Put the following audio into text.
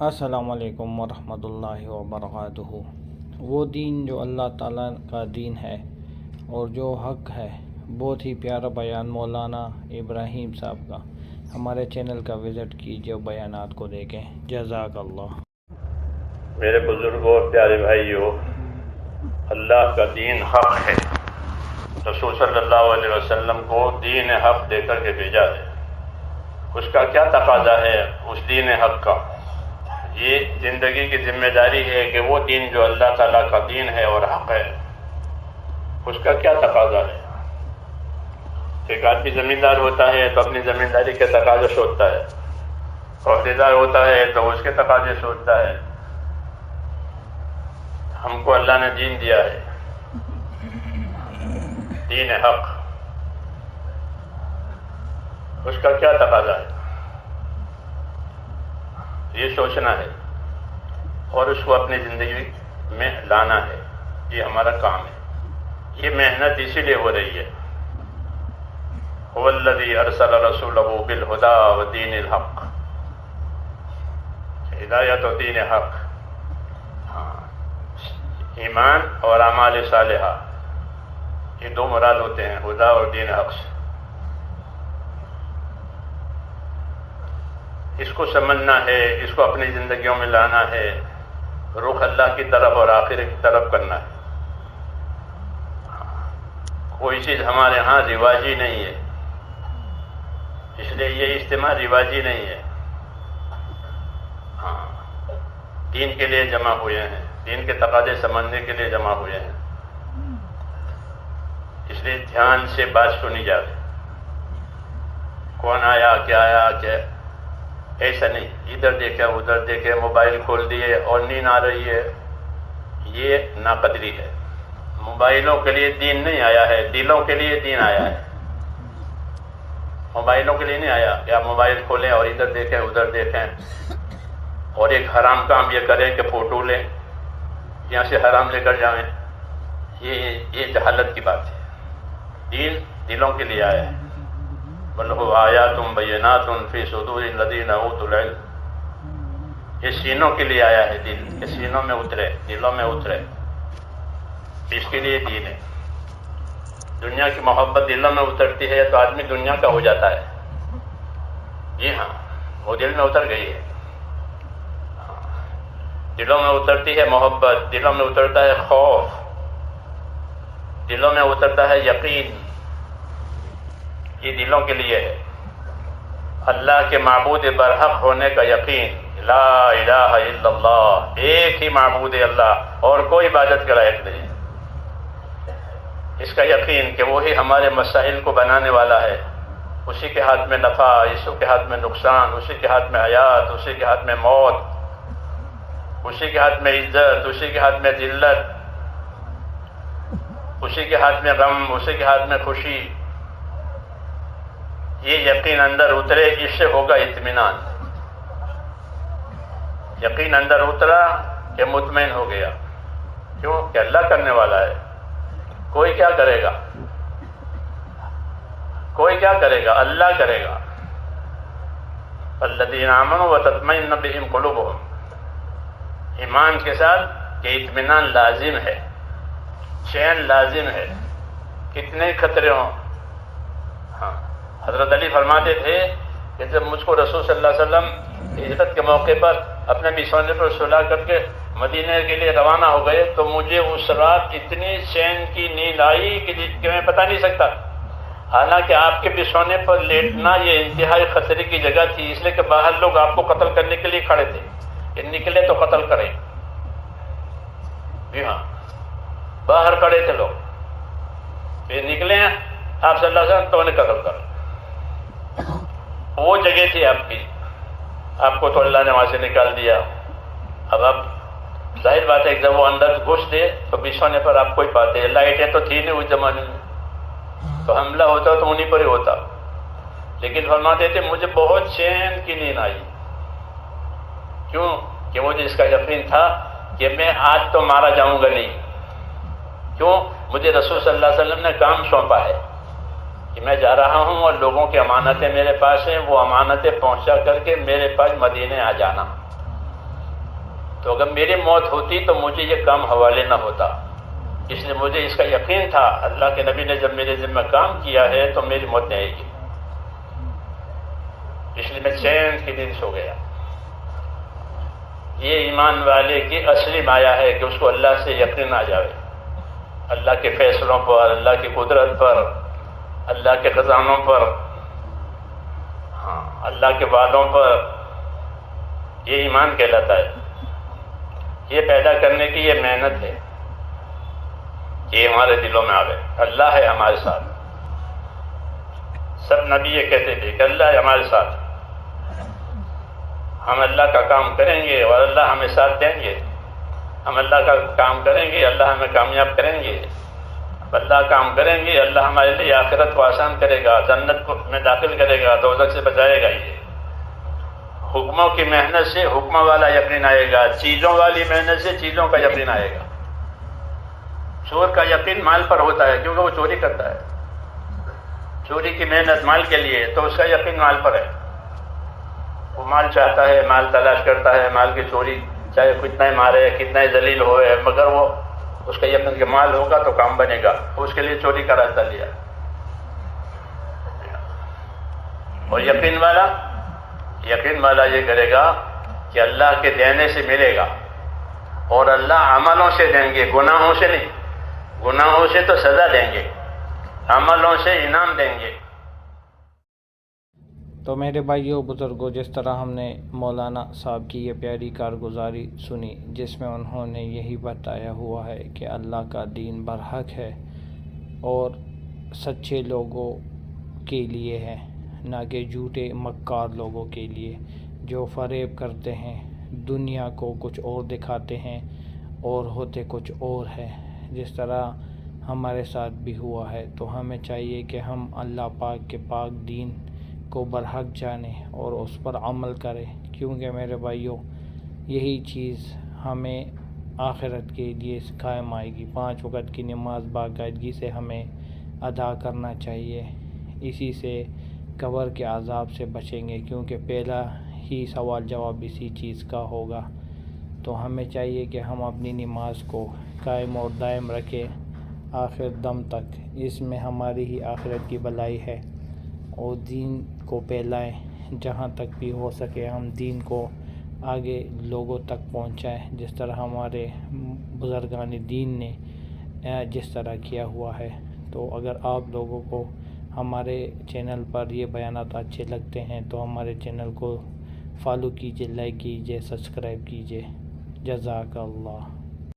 السلام علیکم ورحمۃ اللہ وبرکاتہ۔ وہ دین جو اللہ تعالیٰ کا دین ہے اور جو حق ہے، بہت ہی پیارا بیان مولانا ابراہیم صاحب کا۔ ہمارے چینل کا وزٹ کیجیے بیانات کو دیکھیں۔ جزاک اللہ۔ میرے بزرگوں اور پیارے بھائیوں اللہ کا دین حق ہے۔ رسول صلی اللہ علیہ وسلم کو دین حق دے کر کے بھیجا ہے۔ اس کا کیا تقاضا ہے؟ اس دین حق کا۔ یہ زندگی کی ذمہ داری ہے کہ وہ دین جو اللہ تعالیٰ کا دین ہے اور حق ہے، اس کا کیا تقاضا ہے؟ ایک آدمی زمیندار ہوتا ہے تو اپنی زمینداری کے تقاضے سوچتا ہے عہدیدار ہوتا ہے تو اس کے تقاضے سوچتا ہے۔ ہم کو اللہ نے دین دیا ہے۔ دین حق۔ اس کا کیا تقاضا ہے؟ یہ سوچنا ہے اور اس کو اپنی زندگی میں لانا ہے، یہ ہمارا کام ہے۔ یہ محنت اسی لیے ہو رہی ہے۔ والذی ارسل رسول بالہدا و دین الحق۔ ہدایت و دین حق۔ ہاں۔ ایمان اور اعمال صالحہ۔ یہ دو مراد ہوتے ہیں ہدا اور دین حق سے۔ اس کو سمجھنا ہے، اس کو اپنی زندگیوں میں لانا ہے رخ اللہ کی طرف اور آخر کی طرف کرنا ہے۔ کوئی چیز ہمارے ہاں رواجی نہیں ہے۔ اس لیے یہ اجتماع رواجی نہیں ہے۔ ہاں دین کے لیے جمع ہوئے ہیں۔ دین کے تقاضے سمجھنے کے لیے جمع ہوئے ہیں۔ اس لیے دھیان سے بات سنی جاتی۔ کون آیا، کیا آیا، کیا ایسا نہیں، ادھر دیکھے ادھر دیکھے، موبائل کھول دیے، اور نیند آ رہی ہے۔ یہ ناقدری ہے۔ موبائلوں کے لیے دین نہیں آیا ہے، دلوں کے لیے دین آیا ہے۔ موبائلوں کے لیے نہیں آیا کہ آپ موبائل کھولیں اور ادھر دیکھیں ادھر دیکھیں۔ اور ایک حرام کام یہ کریں کہ فوٹو لیں، یہاں سے حرام لے کر جائیں۔ یہ یہ جہالت کی بات ہے۔ دین دلوں کے لیے آیا ہے۔ بلو آیا تم بینا فی صدور الذین اوتوا العلم. یہ سینوں کے لیے آیا ہے دل یہ سینوں میں اترے، دلوں میں اترے۔ اس کے لیے دین ہے۔ دنیا کی محبت دلوں میں اترتی ہے تو آدمی دنیا کا ہو جاتا ہے۔ جی ہاں وہ دل میں اتر گئی ہے۔ دلوں میں اترتی ہے محبت، دلوں میں اترتا ہے خوف۔ دلوں میں اترتا ہے یقین۔ یہ دلوں کے لیے ہے۔ اللہ کے معبود برحق ہونے کا یقین۔ لا الہ الا اللہ۔ ایک ہی معبود اللہ، اور کوئی عبادت کا لائق نہیں۔ اس کا یقین کہ وہی ہمارے مسائل کو بنانے والا ہے۔ اسی کے ہاتھ میں نفع، اسی کے ہاتھ میں نقصان، اسی کے ہاتھ میں حیات، اسی کے ہاتھ میں موت، اسی کے ہاتھ میں عزت، اسی کے ہاتھ میں ذلت، اسی کے ہاتھ میں غم، اسی کے ہاتھ میں خوشی۔ یہ یقین اندر اترے اس سے ہوگا اطمینان۔ یقین اندر اترا کہ مطمئن ہو گیا۔ کیوں؟ کہ اللہ کرنے والا ہے۔ کوئی کیا کرے گا؟ کوئی کیا کرے گا؟ اللہ کرے گا۔ الدین امن و تطمئن بہم قلوب ایمان کے ساتھ کہ اطمینان لازم ہے۔ چین لازم ہے۔ کتنے خطرے ہوں۔ حضرت علی فرماتے تھے کہ جب مجھ کو رسول صلی اللہ علیہ وسلم ہجرت کے موقع پر اپنے بسونے پر سلا کر کے مدینہ کے لیے روانہ ہو گئے تو مجھے اس رات اتنی چین کی نیند آئی کہ میں بتا نہیں سکتا۔ حالانکہ آپ کے بسونے پر لیٹنا یہ انتہائی خطرے کی جگہ تھی، اس لیے کہ باہر لوگ آپ کو قتل کرنے کے لیے کھڑے تھے۔ کہ نکلے تو قتل کریں۔ جی ہاں۔ باہر کھڑے تھے لوگ۔ پھر نکلے آپ صلی اللہ علیہ وسلم تو انہیں قتل کر وہ جگہ تھی آپ کی۔ آپ کو تو اللہ نے وہاں سے نکال دیا۔ اب آپ ظاہر بات ہے جب وہ اندر گھستے تو بچھونے پر آپ کوئی پاتے لائٹیں تو تھی نہیں اس زمانے میں۔ تو حملہ ہوتا تو انہیں پر ہی ہوتا۔ لیکن فرماتے تھے، مجھے بہت چین کی نیند آئی۔ کیوں؟ کہ مجھے اس کا یقین تھا کہ میں آج تو مارا جاؤں گا نہیں۔ کیوں؟ مجھے رسول صلی اللہ علیہ وسلم نے کام سونپا ہے۔ کہ میں جا رہا ہوں اور لوگوں کی امانتیں میرے پاس ہیں، وہ امانتیں پہنچا کر کے میرے پاس مدینے آ جانا۔ تو اگر میری موت ہوتی تو مجھے یہ کام حوالے نہ ہوتا۔ اس لیے مجھے اس کا یقین تھا، اللہ کے نبی نے جب میرے ذمہ کام کیا ہے تو میری موت نہیں آئے گی اس لیے میں چین کے دن سو گیا۔ یہ ایمان والے کی اصلی مایا ہے کہ اس کو اللہ سے یقین آ جائے اللہ کے فیصلوں پر، اللہ کی قدرت پر۔ اللہ کے خزانوں پر۔ ہاں اللہ کے وعدوں پر یہ ایمان کہلاتا ہے۔ یہ پیدا کرنے کی یہ محنت ہے۔ یہ ہمارے دلوں میں آوے اللہ ہے ہمارے ساتھ۔ سب نبی یہ کہتے تھے کہ اللہ ہے ہمارے ساتھ۔ ہم اللہ کا کام کریں گے اور اللہ ہمیں ساتھ دیں گے۔ ہم اللہ کا کام کریں گے، اللہ ہمیں کامیاب کریں گے۔ اللہ کام کریں گے، اللہ ہمارے لیے آخرت کو آسان کرے گا، جنت کو میں داخل کرے گا دوزک سے بچائے گا یہ۔ حکموں کی محنت سے حکموں والا یقین آئے گا، چیزوں والی محنت سے چیزوں کا یقین آئے گا۔ چور کا یقین مال پر ہوتا ہے، کیونکہ وہ چوری کرتا ہے۔ چوری کی محنت مال کے لیے، تو اس کا یقین مال پر ہے۔ وہ مال چاہتا ہے، مال تلاش کرتا ہے، مال کی چوری چاہے کتنا ہی مارے، کتنا ہی ذلیل ہوئے، مگر وہ اس کا یقین کہ مال ہوگا تو کام بنے گا۔ اس کے لیے چوری کا راستہ لیا۔ اور یقین والا یقین والا یہ کرے گا کہ اللہ کے دینے سے ملے گا۔ اور اللہ عملوں سے دیں گے، گناہوں سے نہیں۔ گناہوں سے تو سزا دیں گے۔ عملوں سے انعام دیں گے۔ تو میرے بھائیوں بزرگوں جس طرح ہم نے مولانا صاحب کی یہ پیاری کارگزاری سنی، جس میں انہوں نے یہی بتایا ہوا ہے کہ اللہ کا دین برحق ہے اور سچے لوگوں کے لیے ہے، نہ کہ جھوٹے مکار لوگوں کے لیے، جو فریب کرتے ہیں، دنیا کو کچھ اور دکھاتے ہیں اور ہوتے کچھ اور ہے جس طرح ہمارے ساتھ بھی ہوا ہے، تو ہمیں چاہیے کہ ہم اللہ پاک کے پاک دین کو برحق جانیں اور اس پر عمل کریں کیونکہ میرے بھائیوں، یہی چیز ہمیں آخرت کے لیے قائم آئے گی۔ پانچ وقت کی نماز باقاعدگی سے ہمیں ادا کرنا چاہیے۔ اسی سے قبر کے عذاب سے بچیں گے، کیونکہ پہلا ہی سوال جواب اسی چیز کا ہوگا۔ تو ہمیں چاہیے کہ ہم اپنی نماز کو قائم اور دائم رکھیں آخر دم تک۔ اس میں ہماری ہی آخرت کی بلائی ہے۔ اور دین کو پھیلائیں جہاں تک بھی ہو سکے، ہم دین کو آگے لوگوں تک پہنچائیں۔ جس طرح ہمارے بزرگان دین نے جس طرح کیا ہوا ہے۔ تو اگر آپ لوگوں کو ہمارے چینل پر یہ بیانات اچھے لگتے ہیں، تو ہمارے چینل کو فالو کیجیے لائک کیجیے سبسکرائب کیجیے جزاک اللہ۔